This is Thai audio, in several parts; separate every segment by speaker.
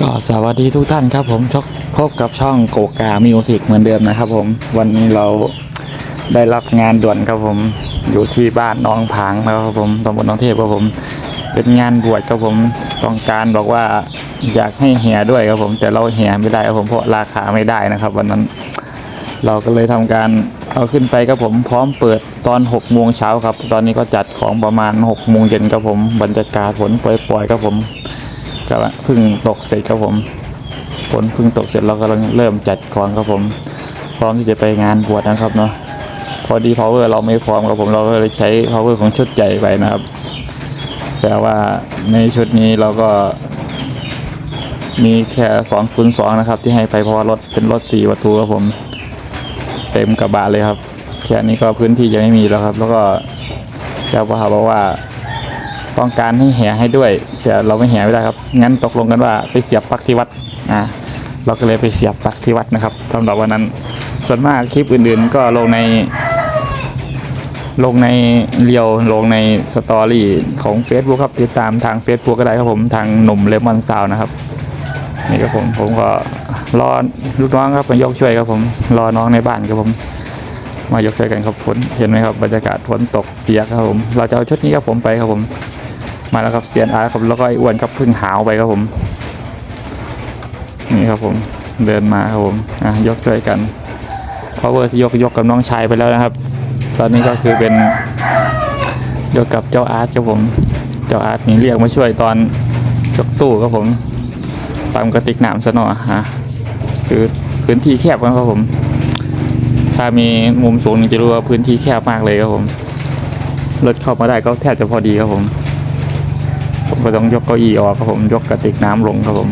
Speaker 1: ก็สวัสดีทุกท่านครับผมพบกับช่องโกกามิวสิกเหมือนเดิมนะครับผมวันนี้เราได้รับงานด่วนครับผมอยู่ที่บ้านน้องผางนะครับผมตำบลน้องเทพครับผมเป็นงานบวชครับผมต้องการบอกว่าอยากให้แห่ด้วยครับผมแต่เราแห่ไม่ได้ครับผมเพราะราคาไม่ได้นะครับ วันนั้น เราก็เลยทำการเอาขึ้นไปครับผมพร้อมเปิดตอน6โมงเช้าครับ ตอนนี้ก็จัดของประมาณ6โมงเย็นครับผมบรรยากาศฝนปล่อยๆครับผม ก็เพิ่งตกเสร็จครับผมฝนเพิ่งตกเสร็จเรากำลังเริ่มจัดของครับผม พร้อมที่จะไปงานบวชนะครับเนาะพอดี power เราไม่พร้อมครับผมเราก็เลยใช้ power ของชุดใหญ่ไปนะครับ แต่ว่าในชุดนี้เราก็ มีแค่สองคูณสองนะครับ ที่ให้ไปเพราะว่ารถเป็นรถสี่ประตูครับผม เต็มกระบะเลยครับแค่นี้ก็พื้นที่จะไม่มีแล้วครับ แล้วก็เจ้าพ่อบอกว่า ต้องการให้แห่ให้ด้วยแต่เราไม่แห่ไม่ได้ครับ งั้นตกลงกันว่าไปเสียบปลั๊กที่วัดอ่าเราก็เลยไปเสียบปลั๊กที่วัดนะครับสำหรับวันนั้น ส่วนมากคลิปอื่นๆ ก็ลงใน ลงในเรียวลงในสตอรี่ของ Facebook ครับติดตามทาง Facebook ก็ได้ครับผมทางหนุ่มเลมอนซาวนะครับนี่ครับผมผมก็รอลูกน้องครับมายกช่วยครับผมรอน้องในบ้านครับผม มายกช่วยกันครับฝนเห็นไหมครับบรรยากาศฝนตกเปียกครับผม เราจะเอาชุดนี้ครับผมไปครับผม มาแล้วครับเซียนอาร์ครับแล้วก็ไอ้อ้วนครับเพึ่งหาวไปครับผม นี่ครับผมเดินมาครับผมอะยกช่วยกันเพราะว่าที่ยกยกกับน้องชายไปแล้วนะครับ ตอนนี้ก็คือเป็นยกกับเจ้าอาร์ตครับผม เจ้าอาร์ตนี่เรียกมาช่วยตอนยกตู้ครับผมตามกระติกน้ำซะหน่อยฮะคือพื้นที่แคบนครับผม ถ้ามีมุมสูงจะรู้ว่าพื้นที่แคบมากเลยครับผมรถเข้ามาได้ก็แทบจะพอดีครับผม ผมก็ต้องยกเก้าอี้ออกครับผมยกกระติกน้ำลงครับผม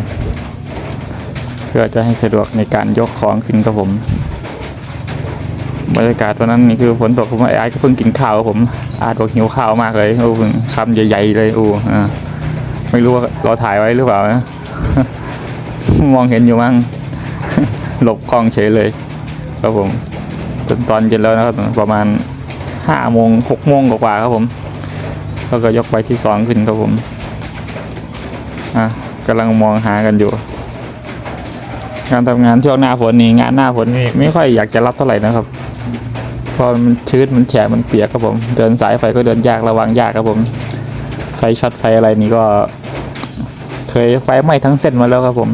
Speaker 1: เพื่อจะให้สะดวกในการยกของขึ้นครับผมบรรยากาศวันนั้นนี่คือฝนตกผมไอ้อาร์ตก็เพิ่งกินข้าวครับผมอาร์ตบอกหิวข้าวมากเลยโอ้เพิ่งคำใหญ่ๆเลยอู้อไม่รู้ว่าเราถ่ายไว้หรือเปล่านะมองเห็นอยู่มั้งหลบกล้องเฉยเลย ครับผมจนตอนเย็นแล้วนะครับ ประมาณห้าโมงหกโมงกว่าๆครับผม แล้วก็ยกไปที่สองขึ้นครับผม อะกำลังมองหากันอยู่ การทำงานช่วงหน้าฝนนี่งานหน้าฝนนี่ไม่ค่อยอยากจะรับเท่าไหร่นะครับเพราะมันชื้นมันแฉะมันเปียกครับผม เดินสายไฟก็เดินยากระวังยากครับผมไฟช็อตไฟอะไรนี่ก็ เคยไฟไหม้ทั้งเส้นมาแล้วครับผม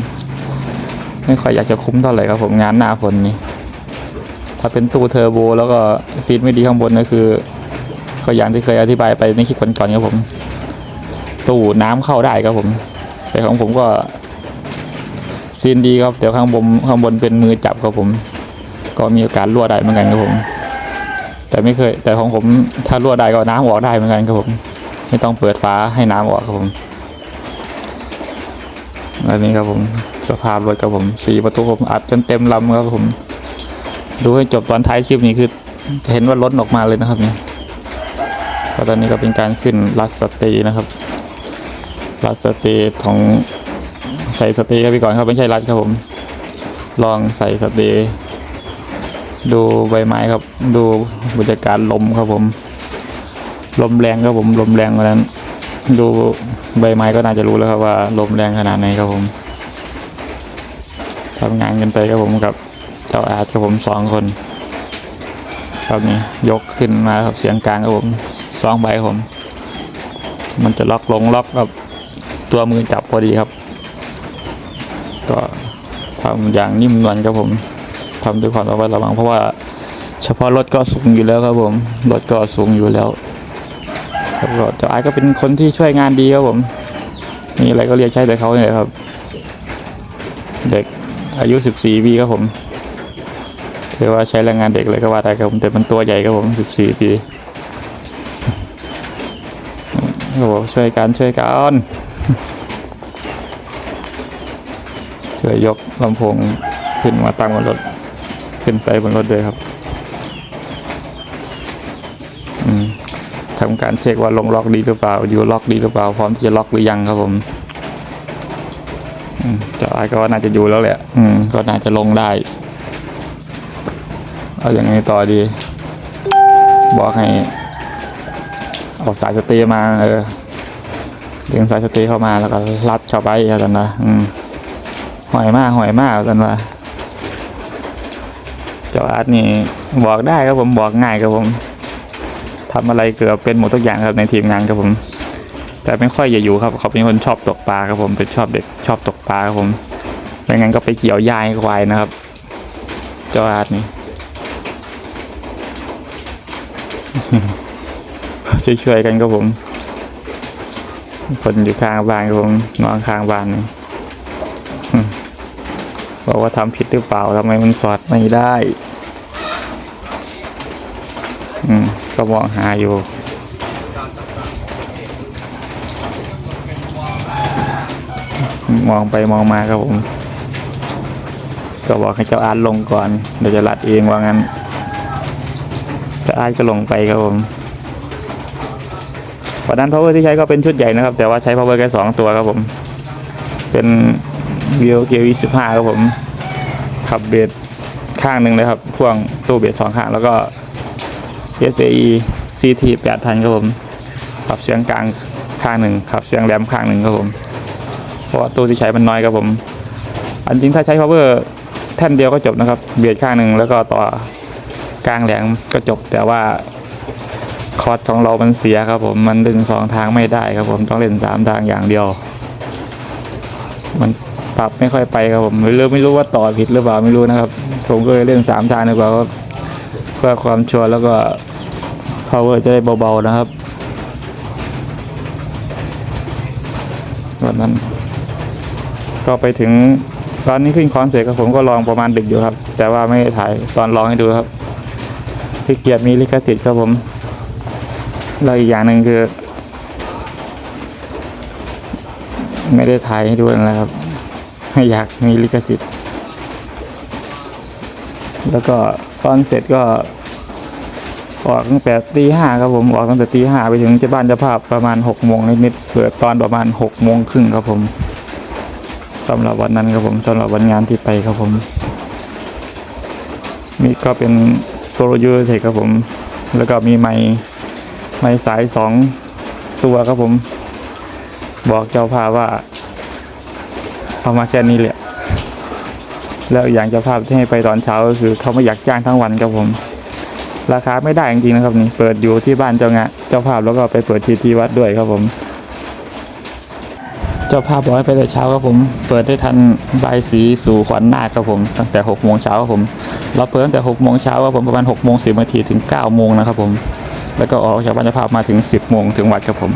Speaker 1: ไม่ค่อยอยากจะคุ้มเท่าไหร่ครับผมงานหน้าฝนนี่ถ้าเป็นตู้เทอร์โบแล้วก็ซีดไม่ดีข้างบนก็คือ ก็อย่างที่เคยอธิบายไปในคลิปก่อนๆครับผม ตู้น้ำเข้าได้ครับผม แต่ของผมก็ซีนดีครับแต่ข้างบนข้างบนเป็นมือจับครับผม ก็มีโอกาสรั่วได้เหมือนกันครับผม แต่ไม่เคย แต่ของผมถ้ารั่วได้ก็น้ำออกได้เหมือนกันครับผม ไม่ต้องเปิดฝาให้น้ำออกครับผมและนี่ครับผมสภาพรถครับผมสีประตูผมอัดจนเต็มลำครับผม ดูให้จบตอนท้ายคลิปนี้คือเห็นว่าล้นออกมาเลยนะครับเนี่ยก็ตอนนี้ก็เป็นการขึ้นรัดสตย์นะครับ รัดสเตย์ของใส่สเตย์ครับพี่ก่อนครับไม่ใช่รัดครับผม ลองใส่สเตย์ดูใบไม้ครับ ดูบรรยากาศลมครับผม ลมแรงครับผมลมแรงวันนั้น ดูใบไม้ก็น่าจะรู้แล้วครับว่า ลมแรงขนาดไหนครับผมทำงานกันไปครับผมกับเจ้าอาร์ตกับผมสองคนครับนี่ยกขึ้นมาครับเสียงกลางครับผมสองใบครับผม มันจะล็อกลงล็อกกับ ตัวมือจับพอดีครับ ก็ทำอย่างนิ่มนวลครับผมทำด้วยความระมัดระวังเพราะว่าเฉพาะรถก็สูงอยู่แล้วครับผมรถก็สูงอยู่แล้วครับก็เจ้าอาร์ตก็เป็นคนที่ช่วยงานดีครับผมมีอะไรก็เรียกใช้แต่เขาเนี่ยครับ เด็กอายุ 14 ปีครับผมถือว่าใช้แรงงานเด็กเลยก็ว่าได้ครับผมแต่มันตัวใหญ่ครับผม 14 ปีโอ้โหช่วยกันช่วยกัน ช่วยยกลำโพงขึ้นมาตั้งบนรถ ขึ้นไปบนรถด้วยครับทำการเช็คว่าลงล็อกดีหรือเปล่า อยู่ล็อกดีหรือเปล่า พร้อมที่จะล็อกหรือยังครับผมอืมเจ้าไอ้ก็น่าจะอยู่แล้วแหละ อืม ก็น่าจะลงได้ เอาอย่างไงต่อดี บอกให้ เอาสายสเตย์มา เออ ดึงสายสตย์เข้ามาแล้วก็รัดเข้าไปอะไรนะอืมหอยมากหอยมากกันว่าเจ้าอาร์ตนี่บอกได้ครับผมบอกง่ายครับผมทำอะไรเกือบเป็นหมดทุกอย่างครับในทีมงานครับผม แต่ไม่ค่อยจะอยู่ครับ เขาเป็นคนชอบตกปลาครับผมเป็นชอบเด็กชอบตกปลาครับผมไม่งั้นก็ไปเกี่ยวหญ้าให้ควายนะครับ เจ้าอาร์ตนี่ช่วยๆกันครับผม คนอยู่ข้างบ้านครับผมนอนข้างบ้านนี่บอกว่าทำผิดหรือเปล่าทำไมมันสอดไม่ได้ อืม ก็มองหาอยู่ มองไปมองมาครับผม ก็บอกให้เจ้าอาร์ตลงก่อน เดี๋ยวจะรัดเองว่างั้นเจ้าอาร์ตก็ลงไปครับผม วันนั้น power ที่ใช้ก็เป็นชุดใหญ่นะครับ แต่ว่าใช้ power แค่สองตัวครับผม เป็น v o k v 1 5ครับผม ขับเบสข้างหนึ่งเลยครับพ่วงตู้เบสสองข้างแล้วก็ SAE CT 8ทันครับผม ขับเสียงกลางข้างหนึ่งขับเสียงแหลมข้างหนึ่งครับผม เพราะตู้ที่ใช้มันน้อยครับผม อันจริงถ้าใช้ power แท่นเดียวก็จบนะครับ เบียดข้างหนึ่งแล้วก็ต่อกลางแหลมก็จบแต่ว่า คอร์ดของเรามันเสียครับผมมันดึงสองทางไม่ได้ครับผมต้องเล่นสามทางอย่างเดียว มันปรับไม่ค่อยไปครับผมไม่รู้ไม่รู้ว่าต่อผิดหรือเปล่าไม่รู้นะครับผมก็เลยเล่นสามทางดีกว่าครับเพื่อความชัวร์แล้วก็ power จะได้เบาๆนะครับวันนั้น ก็ไปถึงตอนนี้ขึ้นคอนเสิร์ตครับผมก็ลองประมาณดึกอยู่ครับ แต่ว่าไม่ได้ถ่ายตอนร้องให้ดูครับที่เกียรติมีลิขสิทธิ์ครับผม แล้วอีกอย่างหนึ่งคือ ไม่ได้ถ่ายให้ดูนะครับไม่อยากมีลิขสิทธิ์ แล้วก็ตอนเสร็จก็ ออกตั้งแต่ตีห้าครับผม ออกตั้งแต่ตีห้าไปถึงจะบ้านจะภาพประมาณหกโมงนิดๆเปิดตอนประมาณหกโมงครึ่งครับผมสำหรับวันนั้นครับผมสำหรับวันงานที่ไปครับผมมีก็เป็นโปรยูเทคครับผม แล้วก็มีไม้ ไม้สายสองตัวครับผม บอกเจ้าภาพว่า เอามาแค่นี้แหละ แล้วอย่างเจ้าภาพที่ให้ไปตอนเช้าก็คือเขาไม่อยากจ้างทั้งวันครับผม ราคาไม่ได้จริงๆนะครับนี่เปิดอยู่ที่บ้านเจ้างานเจ้าภาพแล้วก็ไปเปิดที่ที่วัดด้วยครับผม เจ้าภาพบอกให้ไปแต่เช้าครับผม เปิดได้ทันบายสีสู่ขวัญนาคครับผม ตั้งแต่หกโมงเช้าครับผม เราเปิดตั้งแต่หกโมงเช้าครับผมประมาณหกโมงสิบนาทีถึงเก้าโมงนะครับผม แล้วก็ออกจากบ้านเจ้าภาพมาถึง 10โมงถึงวัดครับผม